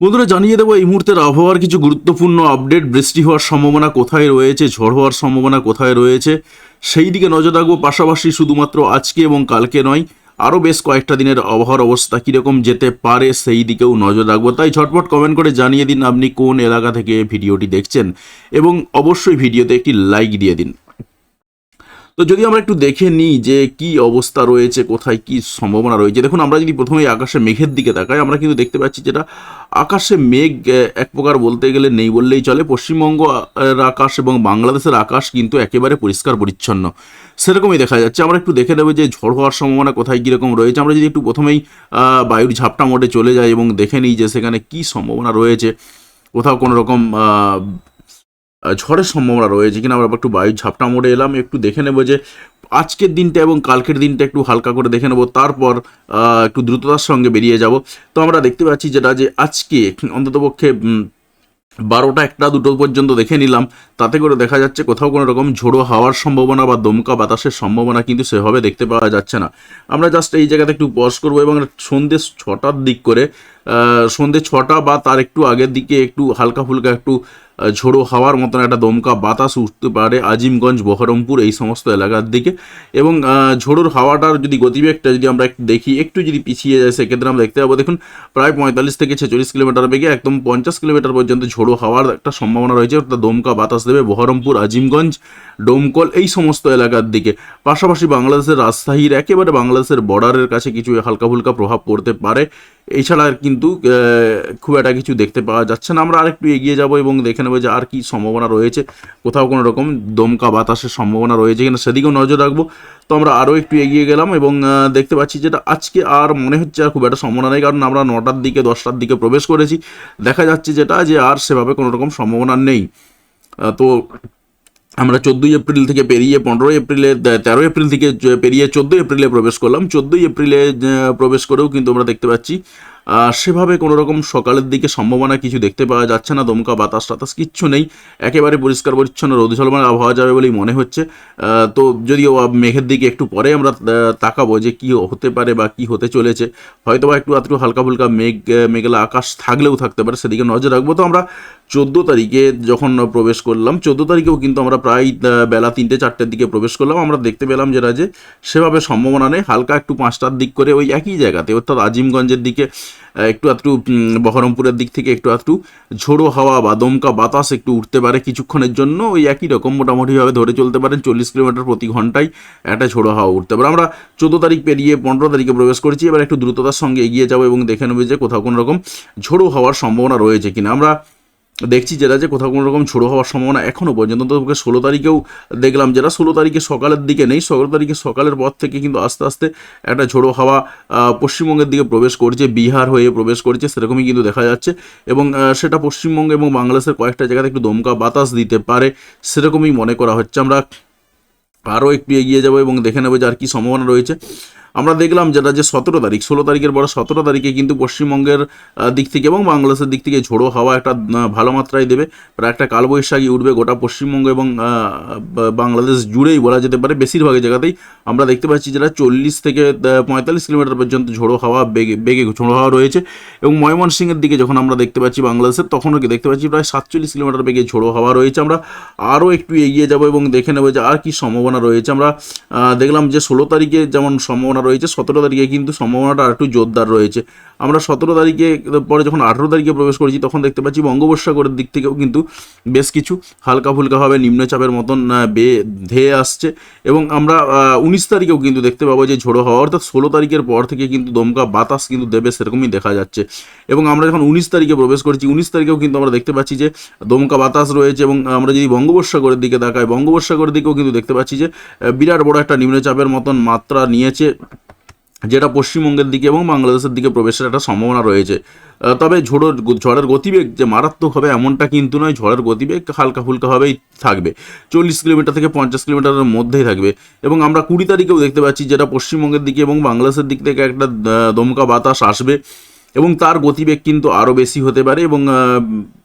বন্ধুরা, জানিয়ে দেবো, এই মুহূর্তের আবহাওয়ার কিছু গুরুত্বপূর্ণ আপডেট। বৃষ্টি হওয়ার সম্ভাবনা কোথায় রয়েছে? ঝড় হওয়ার সম্ভাবনা কোথায় রয়েছে? সেই দিকে নজর রাখব, পাশাপাশি শুধুমাত্র আজকে এবং কালকে নয়, আরও বেশ কয়েকটা দিনের আবহাওয়ার অবস্থা কীরকম যেতে পারে সেই দিকেও নজর রাখব। তাই ঝটপট কমেন্ট করে জানিয়ে দিন আপনি কোন এলাকা থেকে ভিডিওটি দেখছেন। এবং অবশ্যই ভিডিওতে একটি লাইক দিয়ে দিন। তো যদি আমরা একটু দেখে নিই যে কি অবস্থা রয়েছে, কোথায় কি সম্ভাবনা রয়েছে। দেখুন, আমরা যদি প্রথমে আকাশে মেঘের দিকে তাকাই, আমরা কিন্তু দেখতে পাচ্ছি যেটা আকাশে মেঘ এক প্রকার বলতে গেলে নেই বললেই চলে। পশ্চিমবঙ্গ আকাশ এবং বাংলাদেশের আকাশ কিন্তু একেবারে পরিষ্কার পরিচ্ছন্ন। সেরকমই দেখা যাচ্ছে। আমরা একটু দেখে নেব যে ঝড় হওয়ার সম্ভাবনা কোথায় কীরকম রয়েছে। আমরা যদি একটু প্রথমেই বায়ুর ঝাপটা মোডে চলে যাই এবং দেখে নিই যে সেখানে কি সম্ভাবনা রয়েছে। কোথাও কোনো রকম ঝড়ের সম্ভাবনা রয়েছে কিনা, আমরা একটু বায়ুর ঝাপটা মোড়ে এলাম, একটু দেখে নেব যে আজকের দিনটা এবং কালকের দিনটা একটু হালকা করে দেখে নেব, তারপর একটু দ্রুততার সঙ্গে বেরিয়ে যাব। তো আমরা দেখতে পাচ্ছি যেটা যে আজকে অন্ততপক্ষে বারোটা একটা দুটো পর্যন্ত দেখে নিলাম, তাতে করে দেখা যাচ্ছে কোথাও কোনো রকম ঝোড়ো হাওয়ার সম্ভাবনা বা দমকা বাতাসের সম্ভাবনা কিন্তু সেভাবে দেখতে পাওয়া যাচ্ছে না। আমরা জাস্ট এই জায়গাতে একটু পজ করব এবং সন্ধ্যে ছটার দিক করে সন্ধ্যে ছটা বা তার একটু আগের দিকে একটু হালকা ফুলকা একটু ঝোড়ো হাওয়ার মতন একটা দমকা বাতাস উঠতে পারে আজিমগঞ্জ, বহরমপুর এই সমস্ত এলাকার দিকে। এবং ঝোড়োর হাওয়াটার যদি গতিবেগটা যদি আমরা দেখি, একটু যদি পিছিয়ে যায়, সেক্ষেত্রে আমরা দেখতে পাবো, দেখুন, প্রায় পঁয়তাল্লিশ থেকে ছেচল্লিশ কিলোমিটার বেগে একদম পঞ্চাশ কিলোমিটার পর্যন্ত ঝোড়ো হাওয়ার একটা সম্ভাবনা রয়েছে। অর্থাৎ দমকা বাতাস দেবে বহরমপুর, আজিমগঞ্জ, ডোমকল এই সমস্ত এলাকার দিকে। পাশাপাশি বাংলাদেশের রাজশাহীর একেবারে বাংলাদেশের বর্ডারের কাছে কিছু হালকা ফুলকা প্রভাব পড়তে পারে। এছাড়া কিন্তু খুব একটা কিছু দেখতে পাওয়া যাচ্ছে না। আমরা আরেকটু এগিয়ে যাব এবং দেখে নেব যে আর কি সম্ভাবনা রয়েছে। কোথাও কোনো রকম দমকা বাতাসের সম্ভাবনা রয়েছে কিনা সেদিকেও নজর রাখব। তো আমরা আরও একটু এগিয়ে গেলাম এবং দেখতে পাচ্ছি যেটা আজকে আর মনে হচ্ছে আর খুব একটা সম্ভাবনা নেই, কারণ আমরা নটার দিকে, দশটার দিকে প্রবেশ করেছি। দেখা যাচ্ছে যেটা যে আর সেভাবে কোনো রকম সম্ভাবনা নেই। তো আমরা চোদ্দোই এপ্রিল থেকে পেরিয়ে, পনেরোই এপ্রিলে তেরোই এপ্রিল থেকে পেরিয়ে চোদ্দোই এপ্রিলে প্রবেশ করলাম। চোদ্দোই এপ্রিলে প্রবেশ করেও কিন্তু আমরা দেখতে পাচ্ছি সেভাবে কোনো রকম সকালের দিকে সম্ভাবনা কিছু দেখতে পাওয়া যাচ্ছে না, দমকা বাতাস টাতাস কিচ্ছু নেই। একেবারে পরিষ্কার পরিচ্ছন্ন রোদ ঝলমানো আবহাওয়া যাবে বলেই মনে হচ্ছে। তো যদিও মেঘের দিকে একটু পরে আমরা তাকাবো যে কি হতে পারে বা কি হতে চলেছে। হয়তো বা একটু আত্রু হালকা ফুলকা মেঘ মেঘলা আকাশ থাকলেও থাকতে পারে, সেদিকে নজর রাখব। তো আমরা চোদ্দ তারিখে যখন প্রবেশ করলাম, চোদ্দ তারিখেও কিন্তু আমরা প্রায় বেলা তিনটে চারটের দিকে প্রবেশ করলাম। আমরা দেখতে পেলাম যেটা যে সেভাবে সম্ভাবনা নেই। হালকা একটু পাঁচটার দিক করে ওই একই জায়গাতে, অর্থাৎ আজিমগঞ্জের দিকে একটু আধটু বহরমপুরের দিক থেকে একটু আধটু ঝোড়ো হাওয়া বা দমকা বাতাস একটু উঠতে পারে কিছুক্ষণের জন্য। ওই একই রকম মোটামুটিভাবে ধরে চলতে পারেন চল্লিশ কিলোমিটার প্রতি ঘন্টায় একটা ঝোড়ো হাওয়া উঠতে পারে। আমরা চোদ্দ তারিখ পেরিয়ে পনেরো তারিখে প্রবেশ করেছি। এবার একটু দ্রুততার সঙ্গে এগিয়ে যাব এবং দেখে নেবে যে কোথাও কোনো রকম ঝোড়ো হওয়ার সম্ভাবনা রয়েছে কিনা। আমরা দেখছি যেটা যে কোথাও কোনো রকম ঝোড়ো হওয়ার সম্ভাবনা এখনও পর্যন্ত। তো ষোলো তারিখেও দেখলাম যেটা, ষোলো তারিখে সকালের দিকে নেই ষোলো তারিখে সকালের পর থেকে কিন্তু আস্তে আস্তে একটা ঝোড়ো হাওয়া পশ্চিমবঙ্গের দিকে প্রবেশ করছে, বিহার হয়ে প্রবেশ করছে, সেরকমই কিন্তু দেখা যাচ্ছে। এবং সেটা পশ্চিমবঙ্গ এবং বাংলাদেশের কয়েকটা জায়গাতে একটু দমকা বাতাস দিতে পারে, সেরকমই মনে করা হচ্ছে। আমরা আরও একটু এগিয়ে যাব এবং দেখে নেব যে আর কী সম্ভাবনা রয়েছে। আমরা দেখলাম যেটা যে সতেরো তারিখ, ষোলো তারিখের পরে সতেরো তারিখে কিন্তু পশ্চিমবঙ্গের দিক থেকে এবং বাংলাদেশের দিক থেকে ঝোড়ো হাওয়া একটা ভালো মাত্রায় দেবে। প্রায় একটা কালবৈশাখী উঠবে গোটা পশ্চিমবঙ্গ এবং বাংলাদেশ জুড়েই বলা যেতে পারে। বেশিরভাগ জায়গাতেই আমরা দেখতে পাচ্ছি যেটা চল্লিশ থেকে পঁয়তাল্লিশ কিলোমিটার পর্যন্ত ঝোড়ো হাওয়া বেগে বেগে ঝোড়ো হাওয়া রয়েছে। এবং ময়মনসিংহের দিকে যখন আমরা দেখতে পাচ্ছি বাংলাদেশের, তখনও কি দেখতে পাচ্ছি প্রায় সাতচল্লিশ কিলোমিটার বেগে ঝোড়ো হাওয়া রয়েছে। আমরা আরও একটু এগিয়ে যাব এবং দেখে নেব যে আর কি সম্ভাবনা রয়েছে। আমরা দেখলাম যে ষোলো তারিখে যেমন সম্ভাবনা রয়েছে। সতেরো তারিখে কিন্তু সম্ভাবনাটা একটু জোরদার রয়েছে। আমরা সতেরো তারিখে পরে যখন আঠেরো তারিখে প্রবেশ করেছি, তখন দেখতে পাচ্ছি বঙ্গোপসাগরের দিক থেকেও কিন্তু বেশ কিছু হালকা ফুলকাভাবে নিম্নচাপের মতন বে, ধেয়ে আসছে। এবং আমরা উনিশ তারিখেও কিন্তু দেখতে পাবো যে ঝোড়ো হওয়া, অর্থাৎ ষোলো তারিখের পর থেকে কিন্তু দমকা বাতাস কিন্তু দেবে সেরকমই দেখা যাচ্ছে। এবং আমরা যখন উনিশ তারিখে প্রবেশ করেছি, উনিশ তারিখেও কিন্তু আমরা দেখতে পাচ্ছি যে দমকা বাতাস রয়েছে এবং আমরা যদি বঙ্গোপসাগরের দিকে তাকাই, বঙ্গোপসাগরের দিকেও কিন্তু দেখতে পাচ্ছি যে বিরাট বড় একটা নিম্নচাপের মতন মাত্রা নিয়েছে যেটা পশ্চিমবঙ্গের দিকে এবং বাংলাদেশের দিকে প্রবেশের একটা সম্ভাবনা রয়েছে। তবে ঝোড়োর ঝড়ের গতিবেগ যে মারাত্মক হবে এমনটা কিন্তু নয়, ঝড়ের গতিবেগ হালকা ফুলকাভাবেই থাকবে। চল্লিশ কিলোমিটার থেকে পঞ্চাশ কিলোমিটারের মধ্যেই থাকবে। এবং আমরা কুড়ি তারিখেও দেখতে পাচ্ছি যেটা পশ্চিমবঙ্গের দিকে এবং বাংলাদেশের দিক থেকে একটা দমকা বাতাস আসবে। এবং তার গতিবেগ কিন্তু আরও বেশি হতে পারে এবং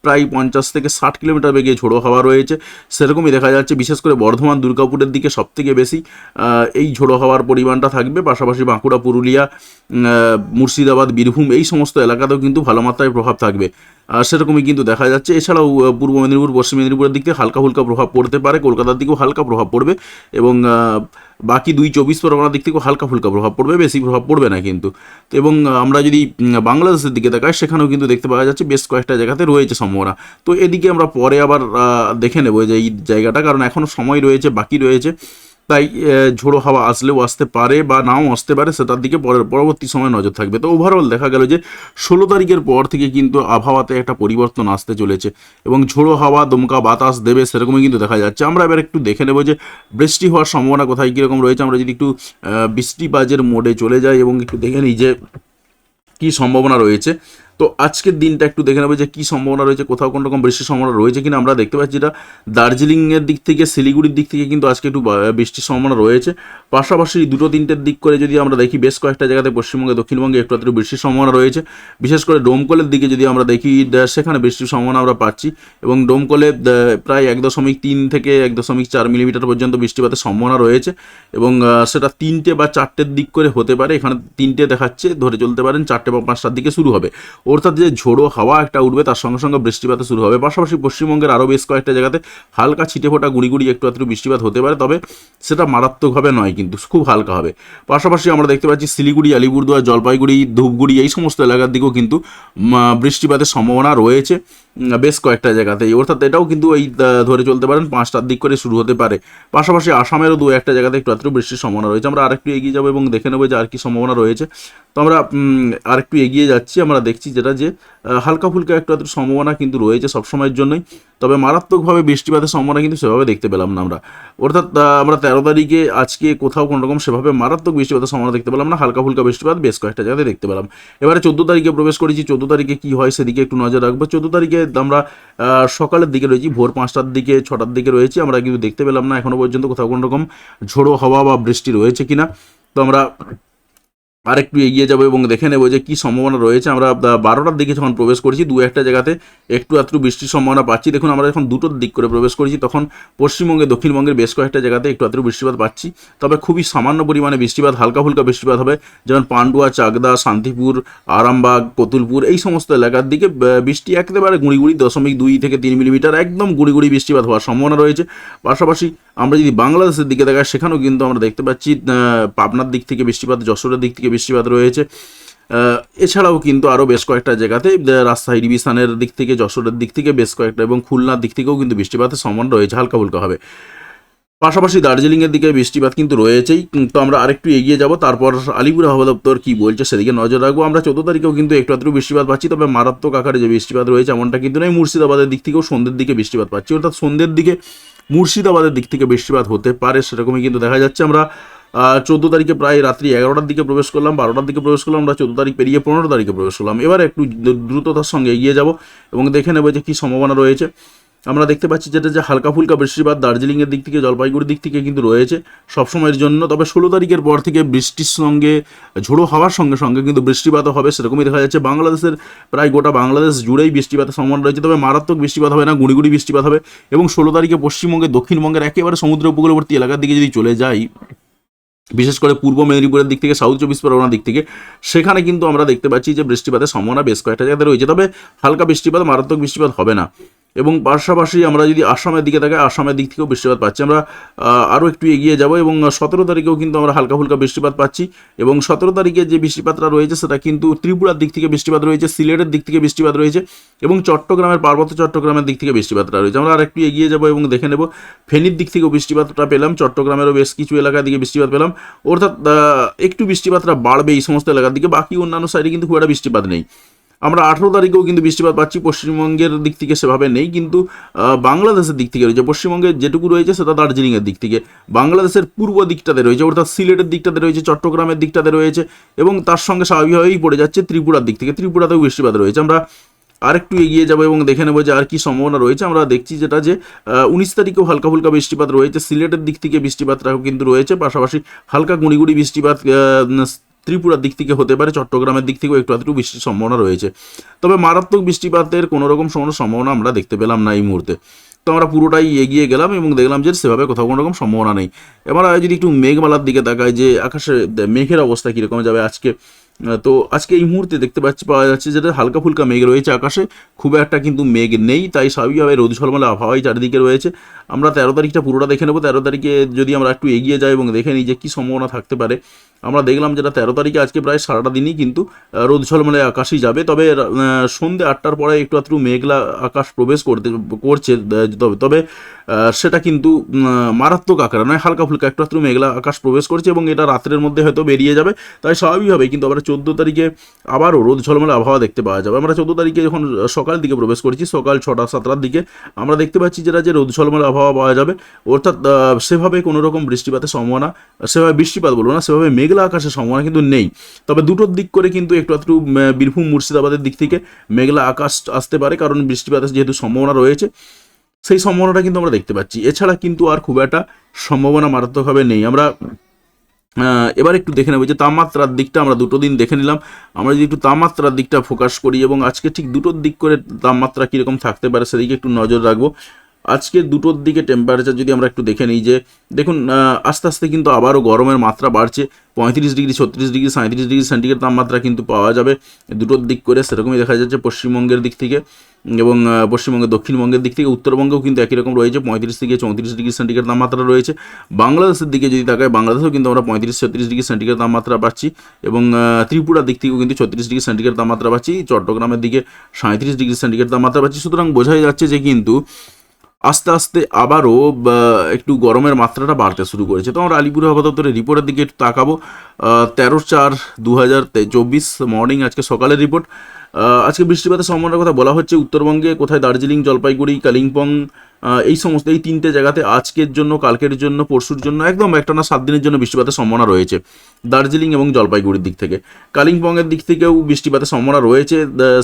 প্রায় পঞ্চাশ থেকে ষাট কিলোমিটার বেগে ঝোড়ো হাওয়া রয়েছে। সেরকমই দেখা যাচ্ছে, বিশেষ করে বর্ধমান, দুর্গাপুরের দিকে সবথেকে বেশি এই ঝোড়ো হাওয়ার পরিমাণটা থাকবে। পাশাপাশি বাঁকুড়া, পুরুলিয়া মুর্শিদাবাদ, বীরভূম এই সমস্ত এলাকাতেও কিন্তু ভালো মাত্রায় প্রভাব থাকবে। আর সেরকমই কিন্তু দেখা যাচ্ছে, এছাড়াও পূর্ব মেদিনীপুর, পশ্চিম মেদিনীপুরের দিক থেকে হালকা ফুলকা প্রভাব পড়তে পারে, কলকাতার দিকেও হালকা প্রভাব পড়বে এবং বাকি দুই চব্বিশ পরগনার দিক থেকেও হালকা ফুলকা প্রভাব পড়বে, বেশি প্রভাব পড়বে না কিন্তু। তো এবং আমরা যদি বাংলাদেশের দিকে তাকাই, সেখানেও কিন্তু দেখতে পাওয়া যাচ্ছে, বেশ কয়েকটা জায়গাতে রয়েছে সম্ভাবনা তো এদিকে আমরা পরে আবার দেখে নেব যে এই জায়গাটা, কারণ এখনও সময় রয়েছে, বাকি রয়েছে। তাই ঝোড়ো হাওয়া আসলেও আসতে পারে বা নাও আসতে পারে, সেটার দিকে পরের পরবর্তী সময় নজর থাকবে। তো ওভারঅল দেখা গেল যে, ষোলো তারিখের পর থেকে কিন্তু আবহাওয়াতে একটা পরিবর্তন আসতে চলেছে এবং ঝোড়ো হাওয়া, দমকা বাতাস দেবে, সেরকমই কিন্তু দেখা যাচ্ছে। আমরা এবার একটু দেখে নেব যে, বৃষ্টি হওয়ার সম্ভাবনা কোথায় কীরকম রয়েছে। আমরা যদি একটু বৃষ্টিবাজের মোডে চলে যাই এবং একটু দেখে নিই যে, কী সম্ভাবনা রয়েছে। তো আজকের দিনটা একটু দেখে নেব যে কী সম্ভাবনা রয়েছে, কোথাও কোনো রকম বৃষ্টির সম্ভাবনা রয়েছে কিনা। আমরা দেখতে পাচ্ছি এটা দার্জিলিংয়ের দিক থেকে, শিলিগুড়ির দিক থেকে কিন্তু আজকে একটু বৃষ্টির সম্ভাবনা রয়েছে। পাশাপাশি দুটো তিনটের দিক করে যদি আমরা দেখি, বেশ কয়েকটা জায়গাতে পশ্চিমবঙ্গে, দক্ষিণবঙ্গে একটু একটু বৃষ্টির সম্ভাবনা রয়েছে। বিশেষ করে ডোমকলের দিকে যদি আমরা দেখি সেখানে বৃষ্টির সম্ভাবনা আমরা পাচ্ছি। এবং ডোমকলে প্রায় এক দশমিক তিন থেকে এক দশমিক চার মিলিমিটার পর্যন্ত বৃষ্টিপাতের সম্ভাবনা রয়েছে। এবং সেটা তিনটে বা চারটের দিক করে হতে পারে। এখানে তিনটে দেখাচ্ছে, ধরে চলতে পারেন, চারটে বা পাঁচটার দিকে শুরু হবে। অর্থাৎ যে ঝোড়ো হাওয়া একটা উঠবে, তার সঙ্গে সঙ্গে বৃষ্টিপাত শুরু হবে। পাশাপাশি পশ্চিমবঙ্গের আরও বেশ কয়েকটা জায়গাতে হালকা ছিটে ফোটা গুড়ি একটু একটু বৃষ্টিপাত হতে পারে, তবে সেটা মারাত্মকভাবে নয় কিন্তু, খুব হালকা হবে। পাশাপাশি আমরা দেখতে পাচ্ছি শিলিগুড়ি, আলিপুরদুয়ার, জলপাইগুড়ি, ধূপগুড়ি, এই সমস্ত এলাকার দিকেও কিন্তু বৃষ্টিপাতের সম্ভাবনা রয়েছে। বেশ কয়েকটা জায়গাতেই। অর্থাৎ এটাও কিন্তু এই ধরে চলতে পারেন, পাঁচটার দিক করে শুরু হতে পারে। পাশাপাশি আসামেরও দু একটা জায়গাতে একটু একটু বৃষ্টির সম্ভাবনা রয়েছে। আমরা আরেকটু এগিয়ে যাব এবং দেখে নেব যে আর কি সম্ভাবনা রয়েছে। তো আমরা আরেকটু এগিয়ে যাচ্ছি। আমরা দেখছি যেটা যে হালকা ফুলকা একটু একটু সম্ভাবনা কিন্তু রয়েছে সবসময়ের জন্যই। তবে মারাত্মকভাবে বৃষ্টিপাতের সম্ভাবনা কিন্তু সেভাবে দেখতে পেলাম না আমরা। অর্থাৎ আমরা তেরো তারিখে আজকে কোথাও কোনো রকম সেভাবে মারাত্মক বৃষ্টিপাতের সম্ভাবনা দেখতে পেলাম না। হালকা ফুলকা বৃষ্টিপাত বেশ কয়েকটা জায়গাতে দেখতে পেলাম। এবারে চোদ্দ তারিখে প্রবেশ করেছি। চোদ্দ তারিখে কী হয় সেদিকে একটু নজর রাখব। চোদ্দ তারিখে আমরা সকালের দিকে রয়েছি, ভোর পাঁচটার দিকে, ছটার দিকে রয়েছি। আমরা কিন্তু দেখতে পেলাম না এখনও পর্যন্ত কোথাও কোনো রকম ঝোড়ো হাওয়া বা বৃষ্টি রয়েছে কিনা। তো আমরা আরেকটু এগিয়ে যাব এবং দেখে নেব যে কী সম্ভাবনা রয়েছে। আমরা বারোটার দিকে যখন প্রবেশ করেছি, দু একটা জায়গাতে একটু একটু বৃষ্টির সম্ভাবনা পাচ্ছি। দেখুন, আমরা যখন দুটোর দিক করে প্রবেশ করেছি, তখন পশ্চিমবঙ্গে, দক্ষিণবঙ্গের বেশ কয়েকটা জায়গাতে একটু একটু বৃষ্টিপাত পাচ্ছি। তবে খুবই সামান্য পরিমাণে বৃষ্টিপাত হালকা ফুলকা বৃষ্টিপাত হবে। যেমন পান্ডুয়া, চাকদা, শান্তিপুর, আরামবাগ, কতুলপুর, এই সমস্ত এলাকার দিকে বৃষ্টি একেবারে গুঁড়ি গুঁড়ি দশমিক দুই থেকে তিন মিলিমিটার, একদম গুঁড়ি গুঁড়ি বৃষ্টিপাত হওয়ার সম্ভাবনা রয়েছে। পাশাপাশি আমরা যদি বাংলাদেশের দিকে দেখাই সেখানেও কিন্তু আমরা দেখতে পাচ্ছি পাবনার দিক থেকে বৃষ্টিপাত, যশোরের দিক থেকে বৃষ্টিপাত রয়েছে। এছাড়াও কিন্তু আরও বেশ কয়েকটা জায়গাতে রাজশাহী ডিভিশনের দিক থেকে, যশোরের দিক থেকে বেশ কয়েকটা এবং খুলনার দিক থেকেও কিন্তু বৃষ্টিপাতের সম্মান রয়েছে, হালকা ফুলকা হবে। পাশাপাশি দার্জিলিংয়ের দিকে বৃষ্টিপাত কিন্তু রয়েছেই, তো আমরা আরেকটু এগিয়ে যাব। তারপর আলিপুর আবহাওয়া দপ্তর কী বলছে সেদিকে নজর রাখব। আমরা চোদ্দ তারিখেও কিন্তু একটু একটু বৃষ্টিপাত পাচ্ছি, তবে মারাত্মক আকারে যে বৃষ্টিপাত রয়েছে এমনটা কিন্তু নয়। মুর্শিদাবাদের দিক থেকেও সন্ধ্যের দিকে বৃষ্টিপাত পাচ্ছি। অর্থাৎ সন্ধ্যের দিকে মুর্শিদাবাদের দিক থেকে বৃষ্টিপাত হতে পারে, সেরকমই কিন্তু দেখা যাচ্ছে। আমরা চোদ্দ তারিখে প্রায় রাত্রি এগারোটার দিকে প্রবেশ করলাম, বারোটার দিকে প্রবেশ করলাম, আমরা চোদ্দ তারিখ পেরিয়ে পনেরো তারিখে প্রবেশ করলাম। এবার একটু দ্রুততার সঙ্গে এগিয়ে যাব এবং দেখে নেব যে কী সম্ভাবনা রয়েছে। আমরা দেখতে পাচ্ছি যেটা যে হালকা ফুলকা বৃষ্টিপাত দার্জিলিংয়ের দিক থেকে, জলপাইগুড়ির দিক থেকে কিন্তু রয়েছে সবসময়ের জন্য। তবে ষোলো তারিখের পর থেকে বৃষ্টির সঙ্গে ঝোড়ো হওয়ার সঙ্গে সঙ্গে কিন্তু বৃষ্টিপাতও হবে, সেরকমই দেখা যাচ্ছে। বাংলাদেশের প্রায় গোটা বাংলাদেশ জুড়েই বৃষ্টিপাতের সম্ভাবনা রয়েছে, তবে মারাত্মক বৃষ্টিপাত হবে না গুঁড়ি বৃষ্টিপাত হবে। এবং ষোলো তারিখে পশ্চিমবঙ্গে, দক্ষিণবঙ্গের একেবারে সমুদ্র উপকূলবর্তী এলাকার দিকে যদি চলে যাই বিশেষ করে পূর্ব মেদিনীপুরের দিক থেকে সাউথ চব্বিশ পরগনার দিক থেকে, সেখানে কিন্তু আমরা দেখতে পাচ্ছি যে বৃষ্টিপাতের সম্ভাবনা বেশ কয়েকটা জায়গাতে রয়েছে। তবে হালকা বৃষ্টিপাত, মারাত্মক বৃষ্টিপাত হবে না। এবং পাশাপাশি আমরা যদি আসামের দিকে তাকাই, আসামের দিক থেকেও বৃষ্টিপাত পাচ্ছি। আমরা আরও একটু এগিয়ে যাব এবং সতেরো তারিখেও কিন্তু আমরা হালকা ফুলকা বৃষ্টিপাত পাচ্ছি এবং সতেরো তারিখে যে বৃষ্টিপাতটা রয়েছে, সেটা কিন্তু ত্রিপুরার দিক থেকে বৃষ্টিপাত রয়েছে, সিলেটের দিক থেকে বৃষ্টিপাত রয়েছে এবং চট্টগ্রামের পার্বত্য চট্টগ্রামের দিক থেকে বৃষ্টিপাতটা রয়েছে। আমরা আর একটু এগিয়ে যাব এবং দেখে নেব, ফেনীর দিক থেকেও বৃষ্টিপাতটা পেলাম, চট্টগ্রামেরও বেশ কিছু এলাকার দিকে বৃষ্টিপাত পেলাম। অর্থাৎ একটু বৃষ্টিপাতটা বাড়বে এই সমস্ত এলাকার দিকে, বাকি অন্যান্য সাইডে কিন্তু খুব একটা বৃষ্টিপাত নেই। আমরা আঠেরো তারিখেও কিন্তু বৃষ্টিপাত পাচ্ছি, পশ্চিমবঙ্গের দিক থেকে সেভাবে নেই, কিন্তু বাংলাদেশের দিক থেকে রয়েছে। পশ্চিমবঙ্গের যেটুকু রয়েছে সেটা দার্জিলিংয়ের দিক থেকে। বাংলাদেশের পূর্ব দিকটাতে রয়েছে, অর্থাৎ সিলেটের দিকটাতে রয়েছে, চট্টগ্রামের দিকটাতে রয়েছে, এবং তার সঙ্গে স্বাভাবিকভাবেই পড়ে যাচ্ছে ত্রিপুরার দিক থেকে। ত্রিপুরাতেও বৃষ্টিপাত রয়েছে। আমরা আরেকটু এগিয়ে যাব এবং দেখে নেব যে আর কি সম্ভাবনা রয়েছে। আমরা দেখছি যেটা যে উনিশ তারিখেও হালকা ফুলকা বৃষ্টিপাত রয়েছে। সিলেটের দিক থেকে বৃষ্টিপাতটাও কিন্তু রয়েছে। পাশাপাশি হালকা গুঁড়ি বৃষ্টিপাত ত্রিপুরার দিক থেকে হতে পারে, চট্টগ্রামের দিক থেকেও একটু আধটু বৃষ্টির সম্ভাবনা রয়েছে। তবে মারাত্মক বৃষ্টিপাতের কোনো রকম সম্ভাবনা আমরা দেখতে পেলাম না এই মুহূর্তে। তো আমরা পুরোটাই এগিয়ে গেলাম এবং দেখলাম যে সেভাবে কোথাও কোনো রকম সম্ভাবনা নেই। এবার যদি একটু মেঘমালার দিকে তাকাই যে আকাশে, মেঘের অবস্থা কীরকম যাবে আজকে তো আজকে এই মুহূর্তে দেখতে পাচ্ছি পাওয়া যাচ্ছে যেটা হালকা ফুলকা মেঘ রয়েছে আকাশে। খুব একটা কিন্তু মেঘ নেই, তাই স্বাভাবিকভাবে রোদ ঝলমলে আবহাওয়াই চারিদিকে রয়েছে। আমরা তেরো তারিখটা পুরোটা দেখে নেব। তেরো তারিখে যদি আমরা একটু এগিয়ে যাই এবং দেখে নিই যে কী সম্ভাবনা থাকতে পারে, আমরা দেখলাম যেটা তেরো তারিখে আজকে প্রায় সারাটা দিনই কিন্তু রোদ ঝলমলে আকাশই যাবে। তবে সন্ধ্যে আটটার পরে একটু একটু মেঘলা আকাশ প্রবেশ করতে করছে তবে তবে সেটা কিন্তু মারাত্মক আকারে নয় হালকা ফুলকা একটু একটু মেঘলা আকাশ প্রবেশ করছে এবং এটা রাত্রের মধ্যে হয়তো বেরিয়ে যাবে। তাই স্বাভাবিকভাবে কিন্তু আমরা চোদ্দ তারিখে আবারও রোদ ঝলমলে আবহাওয়া দেখতে পাওয়া যাবে। আমরা চোদ্দ তারিখে যখন সকাল দিকে প্রবেশ করেছি, সকাল ছটা, সাতটার দিকে, আমরা দেখতে পাচ্ছি যেটা যে রোদ ঝলমলে আবহাওয়া পাওয়া যাবে। অর্থাৎ সেভাবে কোনো রকম বৃষ্টিপাতের সম্ভাবনা, সেভাবে বৃষ্টিপাত বলব না, সেভাবে মেঘলা আকাশের সম্ভাবনা কিন্তু নেই। তবে দুটোর দিক করে কিন্তু একটু একটু বীরভূম মুর্শিদাবাদের দিক থেকে মেঘলা আকাশ আসতে পারে, কারণ বৃষ্টিপাতের যেহেতু সম্ভাবনা রয়েছে। সেই সম্ভাবনাটা কিন্তু আমরা দেখতে পাচ্ছি। এছাড়া কিন্তু আর খুব একটা সম্ভাবনা মারাত্মকভাবে নেই। আমরা এবার একটু দেখে নেব যে তাপমাত্রার দিকটা আমরা দুটো দিন দেখে নিলাম। আমরা যদি একটু তাপমাত্রার দিকটা ফোকাস করি এবং আজকে ঠিক দুটোর দিক করে তাপমাত্রা কীরকম থাকতে পারে সেদিকে একটু নজর রাখব। আজকে দুটোর দিকে টেম্পারেচার যদি আমরা একটু দেখে নিই যে, দেখুন আস্তে আস্তে কিন্তু আবারও গরমের মাত্রা বাড়ছে। পঁয়ত্রিশ ডিগ্রি, ছত্রিশ ডিগ্রি সাঁত্রিশ ডিগ্রি সেন্টিগ্রেড তাপমাত্রা কিন্তু পাওয়া যাবে। দুটোর দিক করে সেরকমই দেখা যাচ্ছে পশ্চিমবঙ্গের দিক থেকে এবং পশ্চিমবঙ্গের দক্ষিণবঙ্গের দিক থেকে, উত্তরবঙ্গেও কিন্তু একই রকম রয়েছে। পঁয়ত্রিশ থেকে চৌত্রিশ ডিগ্রি সেন্টিগ্রেড তাপমাত্রা রয়েছে। বাংলাদেশের দিকে যদি তাকায় বাংলাদেশেও কিন্তু আমরা পঁয়ত্রিশ, ছত্রিশ ডিগ্রি সেন্টিগ্রেড তাপমাত্রা পাচ্ছি এবং ত্রিপুরার দিক থেকেও কিন্তু ছত্রিশ ডিগ্রি সেন্টিগ্রেড তাপমাত্রা পাচ্ছি। চট্টগ্রামের দিকে সাঁত্রিশ ডিগ্রি সেন্টিগ্রেড তাপমাত্রা পাচ্ছি। সুতরাং বোঝাই যাচ্ছে যে কিন্তু আস্তে আস্তে আবারও একটু গরমের মাত্রাটা বাড়তে শুরু করেছে। তো আমরা আলিপুর আবহাওয়া রিপোর্টের দিকে একটু তাকাবো। তেরো চার দু হাজার চব্বিশ মর্নিং আজকে সকালের রিপোর্ট। আজকে বৃষ্টিপাতের সম্ভাবনার কথা বলা হচ্ছে। উত্তরবঙ্গে কোথায় দার্জিলিং, জলপাইগুড়ি, কালিম্পং এই সমস্ত, এই তিনটে জায়গাতে আজকের জন্য, কালকের জন্য, পরশুর জন্য একদম একটা না সাত দিনের জন্য বৃষ্টিপাতের সম্ভাবনা রয়েছে। দার্জিলিং এবং জলপাইগুড়ির দিক থেকে। কালিম্পংয়ের দিক থেকেও বৃষ্টিপাতের সম্ভাবনা রয়েছে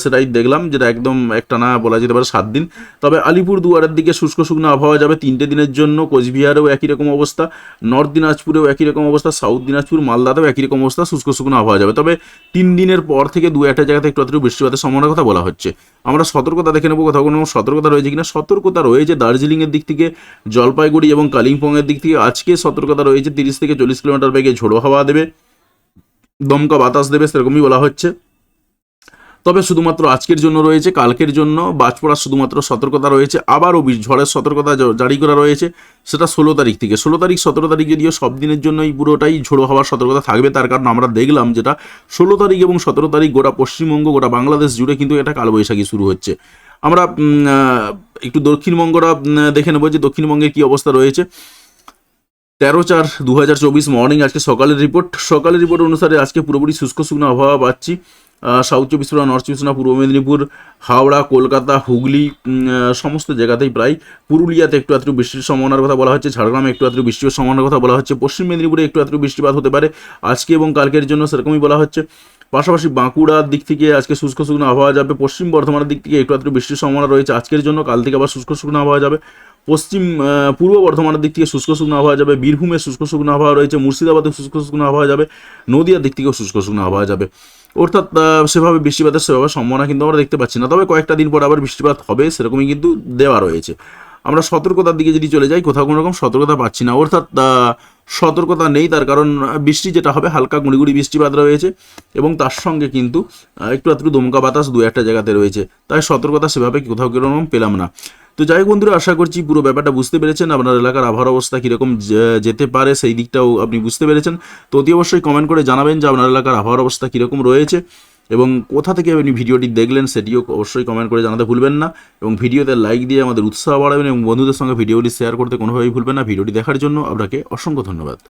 সেটাই দেখলাম যেটা একদম একটা না বলা যেতে পারে সাত দিন। তবে আলিপুর দুয়ারের দিকে শুষ্ক শুকনো আবহাওয়া যাবে তিনটে দিনের জন্য, কোচবিহারেও একই রকম অবস্থা, নর্থ দিনাজপুরেও একই রকম অবস্থা, সাউথ দিনাজপুর, মালদাতেও একই রকম অবস্থা, শুষ্ক শুকনো আবহাওয়া যাবে। তবে তিন দিনের পর থেকে দু একটা জায়গাতে একটু একটু বৃষ্টিপাতের সম্ভাবনার কথা বলা হচ্ছে। আমরা সতর্কতা দেখে নেব কোথাও কোনো সতর্কতা রয়েছে কিনা। সতর্কতা রয়েছে দার্জিলিংয়ের দিক থেকে জলপাইগুড়ি এবং কালিম্পংয়ের দিক থেকে আজকে সতর্কতা রয়েছে, তিরিশ থেকে চল্লিশ কিলোমিটার বেগে ঝোড়ো হাওয়া দেবে, দমকা বাতাস দেবে, সেরকমই বলা হচ্ছে। তবে শুধুমাত্র আজকের জন্য রয়েছে, কালকের জন্য বাজ পড়ার শুধুমাত্র সতর্কতা রয়েছে, আবারও ঝড়ের সতর্কতা জারি করা রয়েছে, সেটা ষোলো তারিখ থেকে। ষোলো তারিখ সতেরো তারিখ যদিও সব দিনের জন্যই পুরোটাই ঝোড়ো হওয়ার সতর্কতা থাকবে, তার কারণ আমরা দেখলাম যেটা ষোলো তারিখ এবং সতেরো তারিখ গোটা পশ্চিমবঙ্গ, গোটা বাংলাদেশ জুড়ে কিন্তু এটা কালবৈশাখী শুরু হচ্ছে। আমরা একটু দক্ষিণবঙ্গরা দেখে নেব যে দক্ষিণবঙ্গের কী অবস্থা রয়েছে। তেরো চার দু হাজার চব্বিশ মর্নিং আজকে সকালের রিপোর্ট সকালের রিপোর্ট অনুসারে আজকে পুরোপুরি শুষ্ক শুকনো আবহাওয়া পাচ্ছি। সাউথ চব্বিশ পরগনা নর্থ চব্বিশ পরগনা পূর্ব মেদিনীপুর হাওড়া, কলকাতা, হুগলি সমস্ত জায়গাতেই প্রায় পুরুলিয়াতে একটু আত্রু বৃষ্টির সম্ভাবনার কথা বলা হচ্ছে। ঝাড়গ্রামে একটু আত্রু বৃষ্টির সম্ভাবনার কথা বলা হচ্ছে। পশ্চিম মেদিনীপুরে একটু আত্রু বৃষ্টিপাত হতে পারে। আজকে এবং কালকের জন্য সেরকমই বলা হচ্ছে। পাশাপাশি বাঁকুড়ার দিক থেকে আজকে শুষ্ক শুকনো আবহাওয়া যাবে, পশ্চিম বর্ধমানের দিক থেকে একটু আত্রু বৃষ্টির সম্ভাবনা রয়েছে, আজকের জন্য কাল থেকে আবার শুষ্ক শুকনো আবহাওয়া যাবে। পশ্চিম পূর্ব বর্ধমানের দিক থেকে শুষ্ক শুকনো আবহাওয়া যাবে, বীরভূমে শুষ্ক শুকনো আবহাওয়া রয়েছে মুর্শিদাবাদে শুষ্ক শুকনো আবহাওয়া যাবে, নদিয়ার দিক থেকেও শুষ্ক শুকনো আবহাওয়া যাবে। অর্থাৎ সেভাবে বৃষ্টিপাতের সেভাবে সম্ভাবনা কিন্তু আমরা দেখতে পাচ্ছি না, তবে কয়েকটা দিন পর আবার বৃষ্টিপাত হবে, সেরকমই কিন্তু দেওয়া রয়েছে। আমরা সতর্কতার দিকে যদি চলে যাই, কোথাও কোনো রকম সতর্কতা পাচ্ছি না। অর্থাৎ সতর্কতা নেই, তার কারণ বৃষ্টি যেটা হবে, হালকা গুঁড়িগুড়ি বৃষ্টিপাত রয়েছে এবং তার সঙ্গে কিন্তু একটু একটু দমকা বাতাস দু একটা জায়গাতে রয়েছে। তাই সতর্কতা সেভাবে কোথাও কীরকম পেলাম না। তো যাই বন্ধুরা, আশা করছি পুরো ব্যাপারটা বুঝতে পেরেছেন। আপনার এলাকার আবহাওয়ার অবস্থা কীরকম যেতে পারে সেই দিকটাও আপনি বুঝতে পেরেছেন। তো অতি অবশ্যই কমেন্ট করে জানাবেন যে আপনার এলাকার আবহাওয়ার অবস্থা কীরকম রয়েছে। এবং কোথা থেকে আপনি ভিডিওটি দেখলেন সেটিও অবশ্যই কমেন্ট করে জানাতে ভুলবেন না এবং ভিডিওতে লাইক দিয়ে আমাদের উৎসাহ বাড়াবেন এবং বন্ধুদের সঙ্গে ভিডিওটি শেয়ার করতে কোনোভাবেই ভুলবেন না। ভিডিওটি দেখার জন্য আপনাকে অসংখ্য ধন্যবাদ।